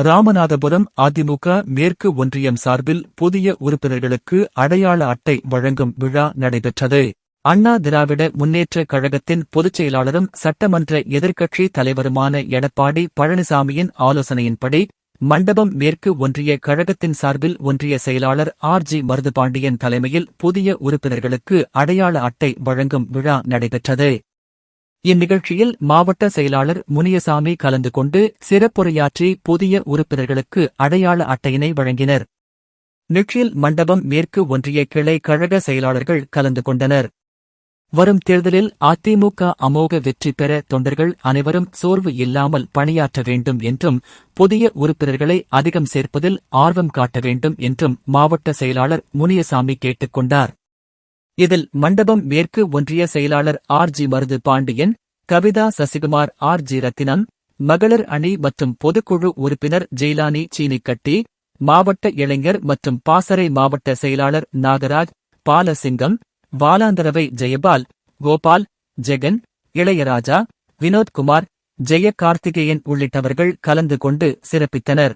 ராமநாதபுரம் அதிமுக மேற்கு ஒன்றியம் சார்பில் புதிய உறுப்பினர்களுக்கு அடையாள அட்டை வழங்கும் விழா நடைபெற்றது. அண்ணா திராவிட முன்னேற்றக் கழகத்தின் பொதுச் செயலாளரும் சட்டமன்ற எதிர்க்கட்சி தலைவருமான எடப்பாடி பழனிசாமியின் ஆலோசனையின்படி மண்டபம் மேற்கு ஒன்றிய கழகத்தின் சார்பில் ஒன்றிய செயலாளர் ஆர் ஜி மருதுபாண்டியன் தலைமையில் புதிய உறுப்பினர்களுக்கு அடையாள அட்டை வழங்கும் விழா நடைபெற்றது. இந்நிகழ்ச்சியில் மாவட்ட செயலாளர் முனியசாமி கலந்து கொண்டு சிறப்புரையாற்றி புதிய உறுப்பினர்களுக்கு அடையாள அட்டையினை வழங்கினர். நிகழ்ச்சியில் மண்டபம் மேற்கு ஒன்றிய கிளை கழக செயலாளர்கள் கலந்து கொண்டனர். வரும் தேர்தலில் அதிமுக அமோக வெற்றி பெற தொண்டர்கள் அனைவரும் சோர்வு இல்லாமல் பணியாற்ற வேண்டும் என்றும் புதிய உறுப்பினர்களை அதிகம் சேர்ப்பதில் ஆர்வம் காட்ட வேண்டும் என்றும் மாவட்ட செயலாளர் முனியசாமி கேட்டுக் கொண்டார். இதில் மண்டபம் மேற்கு ஒன்றிய செயலாளர் R G Marudhu Pandian Kavitha Sasikumar R G Rathinam மகளிர் அணி மற்றும் பொதுக்குழு உறுப்பினர் ஜெயிலானி சீனிக்கட்டி மாவட்ட இளைஞர் மற்றும் பாசறை மாவட்ட செயலாளர் நாகராஜ் பாலசிங்கம் வாலாந்தரவை ஜெயபால் கோபால் ஜெகன் இளையராஜா வினோத்குமார் ஜெய கார்த்திகேயன் உள்ளிட்டவர்கள் கலந்து கொண்டு சிறப்பித்தனர்.